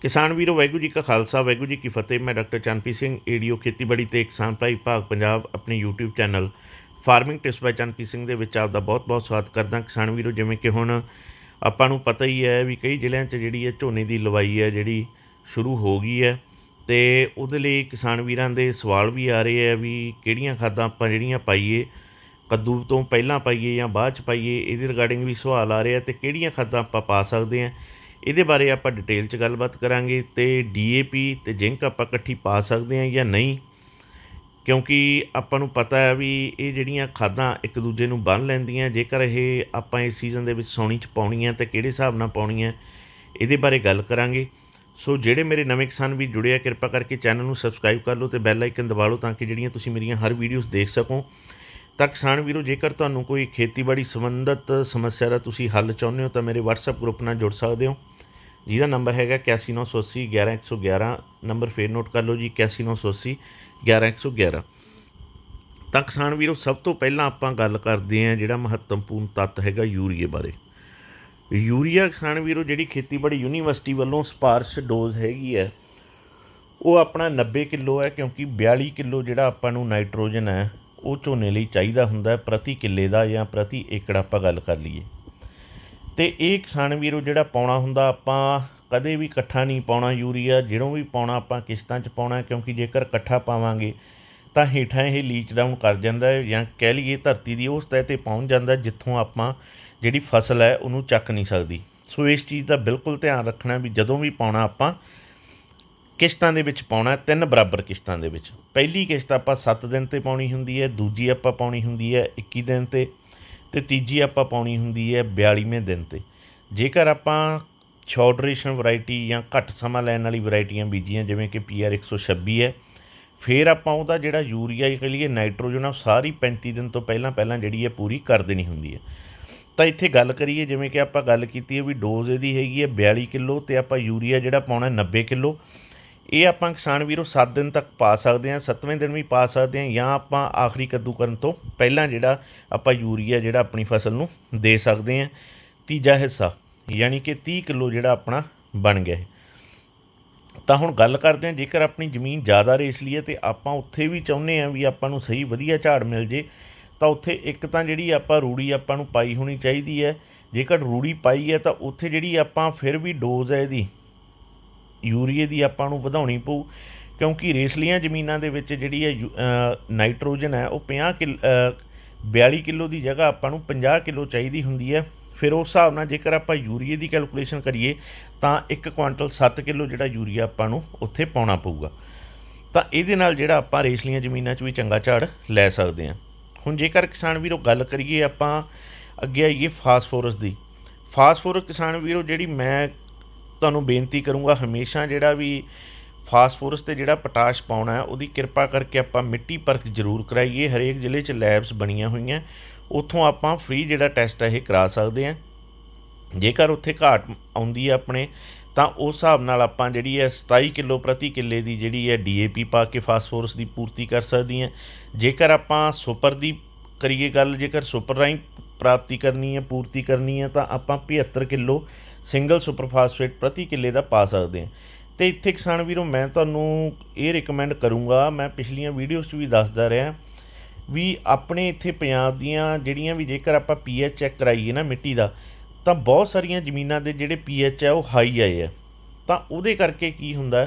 ਕਿਸਾਨ ਵੀਰੋ, ਵਾਹਿਗੁਰੂ ਜੀ ਕਾ ਖਾਲਸਾ, ਵਾਹਿਗੁਰੂ ਜੀ ਕੀ ਫਤਿਹ। ਮੈਂ ਡਾਕਟਰ ਚੰਨਪੀ ਸਿੰਘ, ਏਡੀਓ ਖੇਤੀਬਾੜੀ ਤੇ ਕਿਸਾਨ ਭਾਈ ਵਿਭਾਗ ਪੰਜਾਬ, ਆਪਣੇ YouTube channel farming tips by Chanpi Singh ਦੇ ਵਿੱਚ ਆਪ ਦਾ ਬਹੁਤ-ਬਹੁਤ ਸਵਾਗਤ ਕਰਦਾ। ਕਿਸਾਨ ਵੀਰੋ, ਜਿਵੇਂ ਕਿ ਹੁਣ ਆਪਾਂ ਨੂੰ ਪਤਾ ਹੀ ਹੈ ਵੀ ਕਈ ਜ਼ਿਲ੍ਹਿਆਂ 'ਚ ਜਿਹੜੀ ਹੈ ਝੋਨੇ ਦੀ ਲਵਾਈ ਹੈ, ਜਿਹੜੀ ਸ਼ੁਰੂ ਹੋ ਗਈ ਹੈ ਤੇ ਉਹਦੇ ਲਈ ਕਿਸਾਨ ਵੀਰਾਂ ਦੇ ਸਵਾਲ ਵੀ ਆ ਰਹੇ ਆ ਵੀ ਕਿਹੜੀਆਂ ਖਾਦਾਂ ਆਪਾਂ ਜਿਹੜੀਆਂ ਪਾਈਏ, ਕੱਦੂ ਤੋਂ ਪਹਿਲਾਂ ਪਾਈਏ ਜਾਂ ਬਾਅਦ ਚ ਪਾਈਏ, ਇਹਦੇ ਰਿਗਾਰਡਿੰਗ ਵੀ ਸਵਾਲ ਆ ਰਹੇ ਆ ਤੇ ਕਿਹੜੀਆਂ ਖਾਦਾਂ ਆਪਾਂ ਪਾ ਸਕਦੇ ਆ ਇਹਦੇ ਬਾਰੇ ਆਪਾਂ ਡਿਟੇਲ ਚ ਗੱਲਬਾਤ ਕਰਾਂਗੇ ਤੇ ਡੀਏਪੀ ਤੇ ਜ਼ਿੰਕ ਆਪਾਂ ਇਕੱਠੀ ਪਾ ਸਕਦੇ ਹਾਂ ਜਾਂ ਨਹੀਂ। ਕਿਉਂਕਿ ਆਪਾਂ ਨੂੰ ਪਤਾ ਹੈ ਵੀ ਇਹ ਜਿਹੜੀਆਂ ਖਾਦਾਂ ਇੱਕ ਦੂਜੇ ਨੂੰ ਬੰਨ ਲੈਂਦੀਆਂ, ਜੇਕਰ ਇਹ ਆਪਾਂ ਇਸ ਸੀਜ਼ਨ ਦੇ ਵਿੱਚ ਸੌਣੀ ਚ ਪਾਉਣੀਆਂ ਤੇ ਕਿਹੜੇ ਹਿਸਾਬ ਨਾਲ ਪਾਉਣੀਆਂ, ਇਹਦੇ ਬਾਰੇ ਗੱਲ ਕਰਾਂਗੇ। ਸੋ ਜਿਹੜੇ ਮੇਰੇ ਨਵੇਂ ਕਿਸਾਨ ਵੀ ਜੁੜੇ ਆ, ਕਿਰਪਾ ਕਰਕੇ ਚੈਨਲ ਨੂੰ ਸਬਸਕ੍ਰਾਈਬ ਕਰ ਲਓ ਤੇ ਬੈਲ ਆਈਕਨ ਦਬਾ ਲਓ ਤਾਂ ਕਿ ਜਿਹੜੀਆਂ ਤੁਸੀਂ ਮੇਰੀਆਂ ਹਰ ਵੀਡੀਓਜ਼ ਦੇਖ ਸਕੋ। ਤਾਂ ਕਿਸਾਨ ਵੀਰੋ, ਜੇਕਰ ਤੁਹਾਨੂੰ ਕੋਈ ਖੇਤੀਬਾੜੀ ਸੰਬੰਧਿਤ ਸਮੱਸਿਆ ਦਾ ਤੁਸੀਂ ਹੱਲ ਚਾਹੁੰਦੇ ਹੋ ਤਾਂ ਮੇਰੇ WhatsApp ਗਰੁੱਪ ਨਾਲ ਜੁੜ ਸਕਦੇ ਹੋ। ਜਿਹਦਾ ਨੰਬਰ ਹੈਗਾ 8198 11111 ਨੰਬਰ ਫੇਰ ਨੋਟ ਕਰ ਲਓ ਜੀ 8198 11111 ਤਾਂ ਕਿਸਾਨ ਵੀਰੋ, ਸਭ ਤੋਂ ਪਹਿਲਾਂ ਆਪਾਂ ਗੱਲ ਕਰਦੇ ਹਾਂ ਜਿਹੜਾ ਮਹੱਤਵਪੂਰਨ ਤੱਤ ਹੈਗਾ ਯੂਰੀਏ ਬਾਰੇ। ਯੂਰੀਆ ਕਿਸਾਨ ਵੀਰੋ, ਜਿਹੜੀ ਖੇਤੀਬਾੜੀ ਯੂਨੀਵਰਸਿਟੀ ਵੱਲੋਂ ਸਪਾਰਸ਼ ਡੋਜ਼ ਹੈਗੀ ਹੈ, ਉਹ ਆਪਣਾ 90 ਕਿਲੋ ਹੈ ਕਿਉਂਕਿ 42 ਕਿਲੋ ਜਿਹੜਾ ਆਪਾਂ ਨੂੰ ਨਾਈਟ੍ਰੋਜਨ ਹੈ ਉਹ ਝੋਨੇ ਲਈ ਚਾਹੀਦਾ ਹੁੰਦਾ ਪ੍ਰਤੀ ਕਿੱਲੇ ਦਾ ਜਾਂ ਪ੍ਰਤੀ ਏਕੜ ਆਪਾਂ ਗੱਲ ਕਰ ਲਈਏ। ਤੇ ਇਹ ਕਿਸਾਨ ਵੀਰੋ ਜਿਹੜਾ ਪਾਉਣਾ ਹੁੰਦਾ, ਆਪਾਂ ਕਦੇ ਵੀ ਇਕੱਠਾ ਨਹੀਂ ਪਾਉਣਾ ਯੂਰੀਆ ਜਿਹੜੋਂ ਵੀ ਪਾਉਣਾ ਆਪਾਂ ਕਿਸ਼ਤਾਂ 'ਚ ਪਾਉਣਾ, ਕਿਉਂਕਿ ਜੇਕਰ ਇਕੱਠਾ ਪਾਵਾਂਗੇ ਤਾਂ ਹੇਠਾਂ ਇਹ ਲੀਚ ਡਾਊਨ ਕਰ ਜਾਂਦਾ ਹੈ ਜਾਂ ਕਹਿ ਲਈਏ ਧਰਤੀ ਦੀ ਉਸ ਤਹਿ ਤੇ ਪਹੁੰਚ ਜਾਂਦਾ ਜਿੱਥੋਂ ਆਪਾਂ ਜਿਹੜੀ ਫਸਲ ਹੈ ਉਹਨੂੰ ਚੱਕ ਨਹੀਂ ਸਕਦੀ। ਸੋ ਇਸ ਚੀਜ਼ ਦਾ ਬਿਲਕੁਲ ਧਿਆਨ ਰੱਖਣਾ ਵੀ ਜਦੋਂ ਵੀ ਪਾਉਣਾ ਆਪਾਂ ਕਿਸ਼ਤਾਂ ਦੇ ਵਿੱਚ ਪਾਉਣਾ, ਤਿੰਨ ਬਰਾਬਰ ਕਿਸ਼ਤਾਂ ਦੇ ਵਿੱਚ। ਪਹਿਲੀ ਕਿਸ਼ਤ ਆਪਾਂ 7 ਦਿਨ ਤੇ ਪਾਉਣੀ ਹੁੰਦੀ ਹੈ, ਦੂਜੀ ਆਪਾਂ ਪਾਉਣੀ ਹੁੰਦੀ ਹੈ 21 ਦਿਨ ਤੇ ਤੇ ਤੀਜੀ ਆਪਾਂ ਪਾਉਣੀ ਹੁੰਦੀ ਹੈ 42ਵੇਂ ਦਿਨ ਤੇ। ਜੇਕਰ ਆਪਾਂ ਸ਼ਾਰਟ ਡਿਊਰੇਸ਼ਨ ਵੈਰਾਈਟੀ ਜਾਂ ਘੱਟ ਸਮਾਂ ਲੈਣ ਵਾਲੀ ਵੈਰਾਈਟੀਆਂ ਬੀਜੀਆਂ, ਜਿਵੇਂ ਕਿ ਪੀਆਰ 126 ਹੈ, ਫਿਰ ਆਪਾਂ ਉਹਦਾ ਜਿਹੜਾ ਯੂਰੀਆ ਕਹ ਲਈਏ, ਨਾਈਟ੍ਰੋਜਨ ਆ, ਉਹ ਸਾਰੀ 35 ਦਿਨ ਤੋਂ ਪਹਿਲਾਂ ਪਹਿਲਾਂ ਜਿਹੜੀ ਹੈ ਪੂਰੀ ਕਰ ਦੇਣੀ ਹੁੰਦੀ ਹੈ। ਤਾਂ ਇੱਥੇ ਗੱਲ ਕਰੀਏ, ਜਿਵੇਂ ਕਿ ਆਪਾਂ ਗੱਲ ਕੀਤੀ ਹੈ ਵੀ ਡੋਜ਼ ਇਹਦੀ ਹੈਗੀ ਹੈ 42 ਕਿਲੋ ਤੇ ਆਪਾਂ ਯੂਰੀਆ ਜਿਹੜਾ ਪਾਉਣਾ 90 ਕਿਲੋ। ਇਹ ਆਪਾਂ ਕਿਸਾਨ ਵੀਰੋ 7 ਦਿਨ ਤੱਕ ਪਾ ਸਕਦੇ ਹਾਂ 7ਵੇਂ ਦਿਨ ਵੀ ਪਾ ਸਕਦੇ ਹਾਂ ਜਾਂ ਆਪਾਂ ਆਖਰੀ ਕੱਦੂ ਕਰਨ ਤੋਂ ਪਹਿਲਾਂ ਜਿਹੜਾ ਆਪਾਂ ਯੂਰੀਆ ਜਿਹੜਾ ਆਪਣੀ ਫਸਲ ਨੂੰ ਦੇ ਸਕਦੇ ਹਾਂ, ਤੀਜਾ ਹਿੱਸਾ, ਯਾਨੀ ਕਿ 30 ਕਿਲੋ ਜਿਹੜਾ ਆਪਣਾ ਬਣ ਗਿਆ ਹੈ ਤਾਂ ਹੁਣ ਗੱਲ ਕਰਦੇ ਹਾਂ, ਜੇਕਰ ਆਪਣੀ ਜ਼ਮੀਨ ਜ਼ਿਆਦਾ ਰੇਸਲੀ ਹੈ ਤੇ ਆਪਾਂ ਉੱਥੇ ਵੀ ਚਾਹੁੰਦੇ ਹਾਂ ਵੀ ਆਪਾਂ ਨੂੰ ਸਹੀ ਵਧੀਆ ਝਾੜ ਮਿਲ ਜੇ, ਤਾਂ ਉੱਥੇ ਇੱਕ ਤਾਂ ਜਿਹੜੀ ਆਪਾਂ ਰੂੜੀ ਆਪਾਂ ਨੂੰ ਪਾਈ ਹੋਣੀ ਚਾਹੀਦੀ ਹੈ। ਜੇਕਰ ਰੂੜੀ ਪਾਈ ਹੈ ਤਾਂ ਉੱਥੇ ਜਿਹੜੀ ਆਪਾਂ ਫਿਰ ਵੀ ਡੋਜ਼ ਹੈ ਇਹਦੀ ਯੂਰੀਏ ਦੀ ਆਪਾਂ ਨੂੰ ਵਧਾਉਣੀ ਪਊ ਕਿਉਂਕਿ ਰੇਸਲੀਆਂ ਜ਼ਮੀਨਾਂ ਦੇ ਵਿੱਚ ਜਿਹੜੀ ਹੈ ਯੂ- ਨਾਈਟ੍ਰੋਜਨ ਹੈ ਉਹ 50 ਕਿਲ ਅ, 42 ਕਿਲੋ ਦੀ ਜਗ੍ਹਾ ਆਪਾਂ ਨੂੰ 50 ਕਿਲੋ ਚਾਹੀਦੀ ਹੁੰਦੀ ਹੈ। ਫਿਰ ਉਸ ਹਿਸਾਬ ਨਾਲ ਜੇਕਰ ਆਪਾਂ ਯੂਰੀਏ ਦੀ ਕੈਲਕੂਲੇਸ਼ਨ ਕਰੀਏ ਤਾਂ 1 ਕੁਆਂਟਲ 7 ਕਿਲੋ ਜਿਹੜਾ ਯੂਰੀਆ ਆਪਾਂ ਨੂੰ ਉੱਥੇ ਪਾਉਣਾ ਪਊਗਾ। ਤਾਂ ਇਹਦੇ ਨਾਲ ਜਿਹੜਾ ਆਪਾਂ ਰੇਸਲੀਆਂ ਜ਼ਮੀਨਾਂ 'ਚ ਵੀ ਚੰਗਾ ਝਾੜ ਲੈ ਸਕਦੇ ਹਾਂ। ਹੁਣ ਜੇਕਰ ਕਿਸਾਨ ਵੀਰੋ ਗੱਲ ਕਰੀਏ ਆਪਾਂ ਅੱਗੇ ਆਈਏ ਫਾਸਫੋਰਸ ਦੀ। ਫਾਸਫੋਰਸ ਕਿਸਾਨ ਵੀਰੋ ਜਿਹੜੀ ਮੈਂ ਤੁਹਾਨੂੰ ਬੇਨਤੀ ਕਰੂੰਗਾ ਹਮੇਸ਼ਾ ਜਿਹੜਾ ਵੀ ਫਾਸਫੋਰਸ ਤੇ ਜਿਹੜਾ ਪੋਟਾਸ਼ ਪਾਉਣਾ ਹੈ, ਉਹਦੀ ਕਿਰਪਾ ਕਰਕੇ ਆਪਾਂ ਮਿੱਟੀ ਪਰਖ ਜ਼ਰੂਰ ਕਰਾਈਏ। ਹਰੇਕ ਜ਼ਿਲ੍ਹੇ 'ਚ ਲੈਬਸ ਬਣੀਆਂ ਹੋਈਆਂ। ਉੱਥੋਂ ਆਪਾਂ ਫ੍ਰੀ ਜਿਹੜਾ ਟੈਸਟ ਹੈ, ਇਹ ਕਰਾ ਸਕਦੇ ਹਾਂ। ਜੇਕਰ ਉੱਥੇ ਘਾਟ ਆਉਂਦੀ ਹੈ ਆਪਣੇ, ਤਾਂ ਉਸ ਹਿਸਾਬ ਨਾਲ ਆਪਾਂ ਜਿਹੜੀ ਹੈ 27 ਕਿਲੋ ਪ੍ਰਤੀ ਕਿੱਲੇ ਦੀ ਜਿਹੜੀ ਹੈ ਡੀਏਪੀ ਪਾ ਕੇ ਫਾਸਫੋਰਸ ਦੀ ਪੂਰਤੀ ਕਰ ਸਕਦੀ ਹੈ। ਜੇਕਰ ਆਪਾਂ ਸੁਪਰ ਦੀ ਕਰੀਏ ਗੱਲ, ਜੇਕਰ ਸੁਪਰ ਰਾਹੀਂ ਪ੍ਰਾਪਤੀ ਕਰਨੀ ਹੈ, ਪੂਰਤੀ ਕਰਨੀ ਹੈ, ਤਾਂ ਆਪਾਂ 75 ਕਿਲੋ ਸਿੰਗਲ ਸੁਪਰ ਫਾਸਫੇਟ ਪ੍ਰਤੀ ਕਿੱਲੇ ਦਾ ਪਾ ਸਕਦੇ ਹਾਂ। ਤੇ ਇੱਥੇ ਕਿਸਾਨ ਵੀਰੋ, ਮੈਂ ਤੁਹਾਨੂੰ ਇਹ ਰეკਮੈਂਡ ਕਰੂੰਗਾ, ਮੈਂ ਪਿਛਲੀਆਂ ਵੀਡੀਓਜ਼ 'ਚ ਵੀ ਦੱਸਦਾ ਰਿਹਾ ਵੀ ਆਪਣੇ ਇੱਥੇ ਪੰਜਾਬ ਦੀਆਂ ਜਿਹੜੀਆਂ ਵੀ ਜੇਕਰ ਆਪਾਂ ਪੀਐਚ ਚੈੱਕ ਕਰਾਈਏ ਨਾ ਮਿੱਟੀ ਦਾ, ਤਾਂ ਬਹੁਤ ਸਾਰੀਆਂ ਜ਼ਮੀਨਾਂ ਦੇ ਜਿਹੜੇ ਪੀਐਚ ਹੈ ਉਹ ਹਾਈ ਆਏ ਆ। ਤਾਂ ਉਹਦੇ ਕਰਕੇ ਕੀ ਹੁੰਦਾ,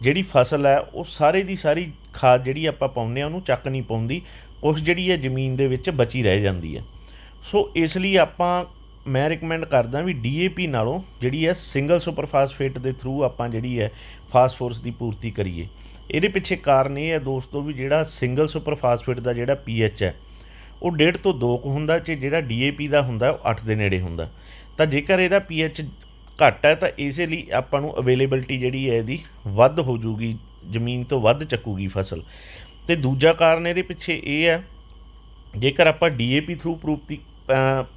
ਜਿਹੜੀ ਫਸਲ ਹੈ ਉਹ ਸਾਰੇ ਦੀ ਸਾਰੀ ਖਾਦ ਜਿਹੜੀ ਆਪਾਂ ਪਾਉਂਦੇ ਆ ਉਹਨੂੰ ਚੱਕ ਨਹੀਂ ਪਾਉਂਦੀ ਉਸ ਜਿਹੜੀ ਹੈ ਜ਼ਮੀਨ ਦੇ ਵਿੱਚ ਬਚੀ ਰਹਿ ਜਾਂਦੀ ਹੈ। ਸੋ ਇਸ ਲਈ ਆਪਾਂ ਮੈਂ ਰეკਮੈਂਡ ਕਰਦਾ ਵੀ ਡੀਏਪੀ ਨਾਲੋਂ ਜਿਹੜੀ ਹੈ ਸਿੰਗਲ ਸੁਪਰ ਫਾਸਫੇਟ ਦੇ ਥਰੂ ਆਪਾਂ ਜਿਹੜੀ ਹੈ ਫਾਸਫੋਰਸ ਦੀ ਪੂਰਤੀ ਕਰੀਏ। ਇਹਦੇ ਪਿੱਛੇ ਕਾਰਨ ਇਹ ਹੈ ਦੋਸਤੋ ਵੀ ਜਿਹੜਾ ਸਿੰਗਲ ਸੁਪਰ ਫਾਸਫੇਟ ਦਾ ਜਿਹੜਾ ਪੀਐਚ ਹੈ ਉਹ 1.5 ਤੋਂ 2 ਕੁ ਹੁੰਦਾ ਤੇ ਜਿਹੜਾ ਡੀਏਪੀ ਦਾ ਹੁੰਦਾ ਉਹ 8 ਦੇ ਨੇੜੇ ਹੁੰਦਾ। ਤਾਂ ਜੇਕਰ ਇਹਦਾ ਪੀਐਚ ਘੱਟ ਹੈ ਤਾਂ ਇਸੇ ਲਈ ਆਪਾਂ ਨੂੰ ਅਵੇਲੇਬਿਲਟੀ ਜਿਹੜੀ ਹੈ ਇਹਦੀ ਵੱਧ ਹੋ ਜੂਗੀ ਜ਼ਮੀਨ ਤੋਂ ਵੱਧ ਚੱਕੂਗੀ ਫਸਲ। ਤੇ ਦੂਜਾ ਕਾਰਨ ਇਹਦੇ ਪਿੱਛੇ ਇਹ ਹੈ ਜੇਕਰ ਆਪਾਂ ਡੀਏਪੀ ਥਰੂ ਪੂਰਤੀ ਅ,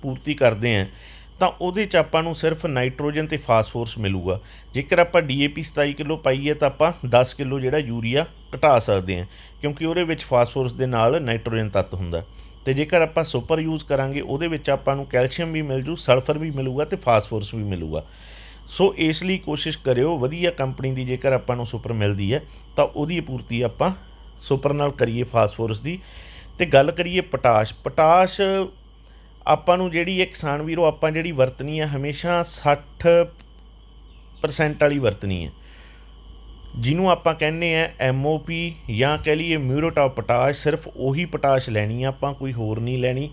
ਪੂਰਤੀ ਕਰਦੇ ਹਾਂ, ਤਾਂ ਉਹਦੇ ਚ ਆਪਾਂ ਨੂੰ ਸਿਰਫ ਨਾਈਟ੍ਰੋਜਨ ਤੇ ਫਾਸਫੋਰਸ ਮਿਲੂਗਾ। ਜੇਕਰ ਆਪਾਂ ਡੀਏਪੀ 27 ਕਿਲੋ ਪਾਈਏ ਤਾਂ ਆਪਾਂ 10 ਕਿਲੋ ਜਿਹੜਾ ਯੂਰੀਆ ਘਟਾ ਸਕਦੇ ਹਾਂ, ਕਿਉਂਕਿ ਉਹਦੇ ਵਿੱਚ ਫਾਸਫੋਰਸ ਦੇ ਨਾਲ ਨਾਈਟ੍ਰੋਜਨ ਤੱਤ ਹੁੰਦਾ। ਤੇ ਜੇਕਰ ਆਪਾਂ ਸੁਪਰ ਯੂਜ਼ ਕਰਾਂਗੇ, ਉਹਦੇ ਵਿੱਚ ਆਪਾਂ ਨੂੰ ਕੈਲਸ਼ੀਅਮ ਵੀ ਮਿਲ ਜੂ, ਸਲਫਰ ਵੀ ਮਿਲੂਗਾ ਤੇ ਫਾਸਫੋਰਸ ਵੀ ਮਿਲੂਗਾ। ਸੋ ਇਸ ਲਈ ਕੋਸ਼ਿਸ਼ ਕਰਿਓ, ਵਧੀਆ ਕੰਪਨੀ ਦੀ ਜੇਕਰ ਆਪਾਂ ਨੂੰ ਸੁਪਰ ਮਿਲਦੀ ਹੈ, ਤਾਂ ਉਹਦੀ ਪੂਰਤੀ ਆਪਾਂ ਸੁਪਰ ਨਾਲ ਕਰੀਏ ਫਾਸਫੋਰਸ ਦੀ। ਤੇ ਗੱਲ ਕਰੀਏ ਪੋਟਾਸ਼ ਪੋਟਾਸ਼ ਆਪਾਂ ਨੂੰ ਜਿਹੜੀ ਇਹ ਕਿਸਾਨ ਵੀਰੋ, ਆਪਾਂ ਜਿਹੜੀ ਵਰਤਣੀ ਹੈ ਹਮੇਸ਼ਾ 60% ਵਾਲੀ ਵਰਤਣੀ ਹੈ ਜਿਹਨੂੰ ਆਪਾਂ ਕਹਿੰਦੇ ਆ ਐਮਓਪੀ ਜਾਂ ਕਹਿ ਲਈਏ ਮਿਊਰੋਟਾਪ ਪੋਟਾਸ਼ ਸਿਰਫ ਉਹੀ ਪੋਟਾਸ਼ ਲੈਣੀ ਆ, ਆਪਾਂ ਕੋਈ ਹੋਰ ਨਹੀਂ ਲੈਣੀ।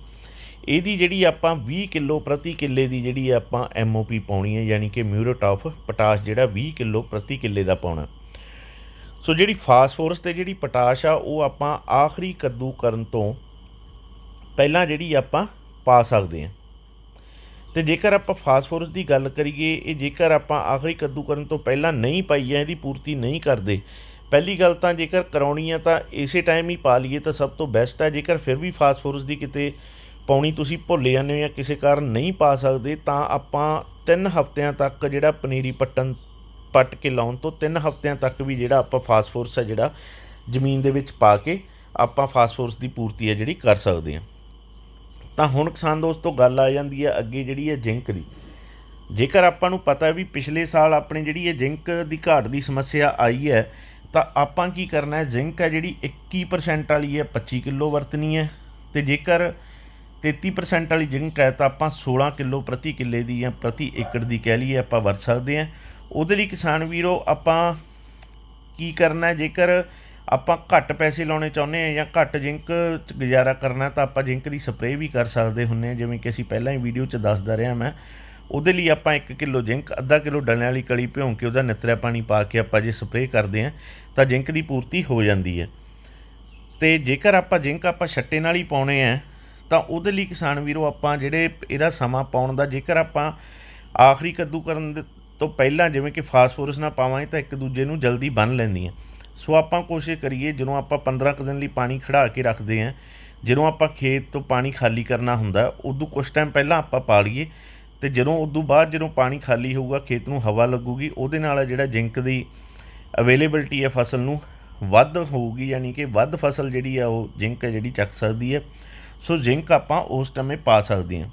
ਇਹਦੀ ਜਿਹੜੀ ਆਪਾਂ 20 ਕਿਲੋ ਪ੍ਰਤੀ ਕਿੱਲੇ ਦੀ ਜਿਹੜੀ ਆਪਾਂ ਐਮਓਪੀ ਪਾਉਣੀ ਹੈ ਯਾਨੀ ਕਿ ਮਿਊਰੋਟਾਪ ਪੋਟਾਸ਼ ਜਿਹੜਾ 20 ਕਿਲੋ ਪ੍ਰਤੀ ਕਿੱਲੇ ਦਾ ਪਾਉਣਾ। ਸੋ ਜਿਹੜੀ ਫਾਸਫੋਰਸ ਤੇ ਜਿਹੜੀ ਪੋਟਾਸ਼ ਆ, ਉਹ ਆਪਾਂ ਆਖਰੀ ਕੱਦੂ ਕਰਨ ਤੋਂ ਪਹਿਲਾਂ ਜਿਹੜੀ ਆਪਾਂ ਪਾ ਸਕਦੇ ਹਾਂ। ਤੇ ਜੇਕਰ ਆਪਾਂ ਫਾਸਫੋਰਸ ਦੀ ਗੱਲ ਕਰੀਏ, ਇਹ ਜੇਕਰ ਆਪਾਂ ਆਖਰੀ ਕੱਦੂ ਕਰਨ ਤੋਂ ਪਹਿਲਾਂ ਨਹੀਂ ਪਾਈ ਹੈ, ਇਹਦੀ ਪੂਰਤੀ ਨਹੀਂ ਕਰਦੇ, ਪਹਿਲੀ ਗੱਲ ਤਾਂ ਜੇਕਰ ਕਰਾਉਣੀ ਹੈ ਤਾਂ ਇਸੇ ਟਾਈਮ ਹੀ ਪਾ ਲਈਏ ਤਾਂ ਸਭ ਤੋਂ ਬੈਸਟ ਹੈ ਜੇਕਰ ਫਿਰ ਵੀ ਫਾਸਫੋਰਸ ਦੀ ਕਿਤੇ ਪਾਉਣੀ ਤੁਸੀਂ ਭੁੱਲ ਜਾਂਦੇ ਹੋ ਜਾਂ ਕਿਸੇ ਕਾਰਨ ਨਹੀਂ ਪਾ ਸਕਦੇ, ਤਾਂ ਆਪਾਂ 3 ਹਫ਼ਤਿਆਂ ਤੱਕ ਜਿਹੜਾ ਪਨੀਰੀ ਪੱਟਣ, ਪੱਟ ਕੇ ਲਾਉਣ ਤੋਂ 3 ਹਫ਼ਤਿਆਂ ਤੱਕ ਵੀ ਜਿਹੜਾ ਆਪਾਂ ਫਾਸਫੋਰਸ ਹੈ ਜਿਹੜਾ ਜ਼ਮੀਨ ਦੇ ਵਿੱਚ ਪਾ ਕੇ ਆਪਾਂ ਫਾਸਫੋਰਸ ਦੀ ਪੂਰਤੀ ਹੈ ਜਿਹੜੀ ਕਰ ਸਕਦੇ ਹਾਂ। ਤਾਂ ਹੁਣ ਕਿਸਾਨ ਦੋਸਤੋ ਗੱਲ ਆ ਜਾਂਦੀ ਹੈ ਅੱਗੇ ਜਿਹੜੀ ਹੈ ਜਿੰਕ ਦੀ। ਜੇਕਰ ਆਪਾਂ ਨੂੰ ਪਤਾ ਵੀ ਪਿਛਲੇ ਸਾਲ ਆਪਣੀ ਜਿਹੜੀ ਇਹ ਜਿੰਕ ਦੀ ਘਾਟ ਦੀ ਸਮੱਸਿਆ ਆਈ ਹੈ, ਤਾਂ ਆਪਾਂ ਕੀ ਕਰਨਾ ਹੈ? ਜਿੰਕ ਹੈ ਜਿਹੜੀ 21% ਵਾਲੀ ਹੈ 25 ਕਿਲੋ ਵਰਤਣੀ ਹੈ। ਤੇ ਜੇਕਰ 33% ਵਾਲੀ ਜਿੰਕ ਹੈ, ਤਾਂ ਆਪਾਂ 16 ਕਿਲੋ ਪ੍ਰਤੀ ਕਿੱਲੇ ਦੀ ਜਾਂ ਪ੍ਰਤੀ ਏਕੜ ਦੀ ਕਹਿ ਲਈਏ ਆਪਾਂ ਵਰਤ ਸਕਦੇ ਹਾਂ। ਉਹਦੇ ਲਈ ਕਿਸਾਨ ਵੀਰੋ ਆਪਾਂ ਕੀ ਕਰਨਾ ਜੇਕਰ ਆਪਾਂ ਘੱਟ ਪੈਸੇ ਲਾਉਣੇ ਚਾਹੁੰਦੇ ਆ ਜਾਂ ਘੱਟ ਜਿੰਕ ਚ ਗੁਜ਼ਾਰਾ ਕਰਨਾ ਤਾਂ ਆਪਾਂ ਜਿੰਕ ਦੀ ਸਪਰੇਅ ਵੀ ਕਰ ਸਕਦੇ ਹੁੰਨੇ ਆ ਜਿਵੇਂ ਕਿ ਅਸੀਂ ਪਹਿਲਾਂ ਹੀ ਵੀਡੀਓ 'ਚ ਦੱਸਦਾ ਰਿਹਾ ਮੈਂ। ਉਹਦੇ ਲਈ ਆਪਾਂ 1 ਕਿਲੋ ਜਿੰਕ, ਅੱਧਾ ਕਿਲੋ ਡਲਿਆਂ ਵਾਲੀ ਕਲੀ ਭਿਉਂ ਕੇ ਉਹਦਾ ਨਿਤਰਿਆ ਪਾਣੀ ਪਾ ਕੇ ਆਪਾਂ ਜੇ ਸਪਰੇਅ ਕਰਦੇ ਆ ਤਾਂ ਜਿੰਕ ਦੀ ਪੂਰਤੀ ਹੋ ਜਾਂਦੀ ਹੈ। ਤੇ ਜੇਕਰ ਆਪਾਂ ਜਿੰਕ ਆਪਾਂ ਛੱਟੇ ਨਾਲ ਹੀ ਪਾਉਣੇ ਆ ਤਾਂ ਉਹਦੇ ਲਈ ਕਿਸਾਨ ਵੀਰੋ ਆਪਾਂ ਜਿਹੜੇ ਇਹਦਾ ਸਮਾਂ ਪਾਉਣ ਦਾ, ਜੇਕਰ ਆਪਾਂ ਆਖਰੀ ਕੱਦੂ ਕਰਨ ਦੇ ਤੋਂ ਪਹਿਲਾਂ ਜਿਵੇਂ ਕਿ ਫਾਸਫੋਰਸ ਨਾਲ ਪਾਵਾਂਗੇ, ਤਾਂ ਇੱਕ ਦੂਜੇ ਨੂੰ ਜਲਦੀ ਬੰਨ ਲੈਂਦੀਆਂ ਸੋ ਆਪਾਂ ਕੋਸ਼ਿਸ਼ ਕਰੀਏ, ਜਦੋਂ ਆਪਾਂ 15 ਕੁ ਦਿਨ ਲਈ ਪਾਣੀ ਖੜਾ ਕੇ ਰੱਖਦੇ ਆਂ ਜਦੋਂ ਆਪਾਂ ਖੇਤ ਤੋਂ ਪਾਣੀ ਖਾਲੀ ਕਰਨਾ ਹੁੰਦਾ, ਉਦੋਂ ਕੁਝ ਟਾਈਮ ਪਹਿਲਾਂ ਆਪਾਂ ਪਾ ਲਈਏ ਤੇ ਜਦੋਂ ਉਦੋਂ ਬਾਅਦ ਜਦੋਂ ਪਾਣੀ ਖਾਲੀ ਹੋਊਗਾ, ਖੇਤ ਨੂੰ ਹਵਾ ਲੱਗੂਗੀ, ਉਹਦੇ ਨਾਲ ਜਿਹੜਾ ਜਿੰਕ ਦੀ ਅਵੇਲੇਬਿਲਟੀ ਹੈ ਫਸਲ ਨੂੰ ਵੱਧ ਹੋਊਗੀ, ਯਾਨੀ ਕਿ ਵੱਧ ਫਸਲ ਜਿਹੜੀ ਆ ਉਹ ਜਿੰਕ ਹੈ, ਜਿਹੜੀ ਚੱਕ ਸਕਦੀ ਹੈ। ਸੋ ਜਿੰਕ ਆਪਾਂ ਉਸ ਟਾਈਮੇ ਪਾ ਸਕਦੇ ਹਾਂ।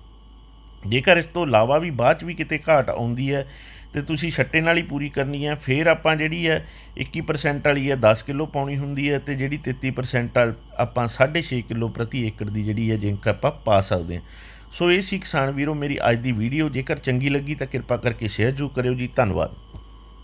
ਜੇਕਰ ਇਸ ਤੋਂ ਇਲਾਵਾ ਵੀ ਬਾਅਦ ਚ ਵੀ ਕਿਤੇ ਘਾਟ ਆਉਂਦੀ ਹੈ ਤੇ ਤੁਸੀਂ ਛੱਟੇ ਨਾਲ ਹੀ ਪੂਰੀ ਕਰਨੀ ਹੈ। ਫਿਰ ਆਪਾਂ ਜਿਹੜੀ ਹੈ 21% ਵਾਲੀ ਹੈ 10 ਕਿਲੋ ਪਾਉਣੀ ਹੁੰਦੀ ਹੈ ਤੇ ਜਿਹੜੀ 33% ਵਾਲ ਆਪਾਂ 6.5 ਕਿਲੋ ਪ੍ਰਤੀ ਏਕੜ ਦੀ ਜਿਹੜੀ ਹੈ ਜਿੰਕ ਆਪਾਂ ਪਾ ਸਕਦੇ ਹਾਂ। ਸੋ ਇਹ ਸੀ ਕਿਸਾਨ ਵੀਰੋ ਮੇਰੀ ਅੱਜ ਦੀ ਵੀਡੀਓ ਜੇਕਰ ਚੰਗੀ ਲੱਗੀ ਤਾਂ ਕਿਰਪਾ ਕਰਕੇ ਸ਼ੇਅਰ ਜ਼ਰੂਰ ਕਰਿਓ ਜੀ। ਧੰਨਵਾਦ।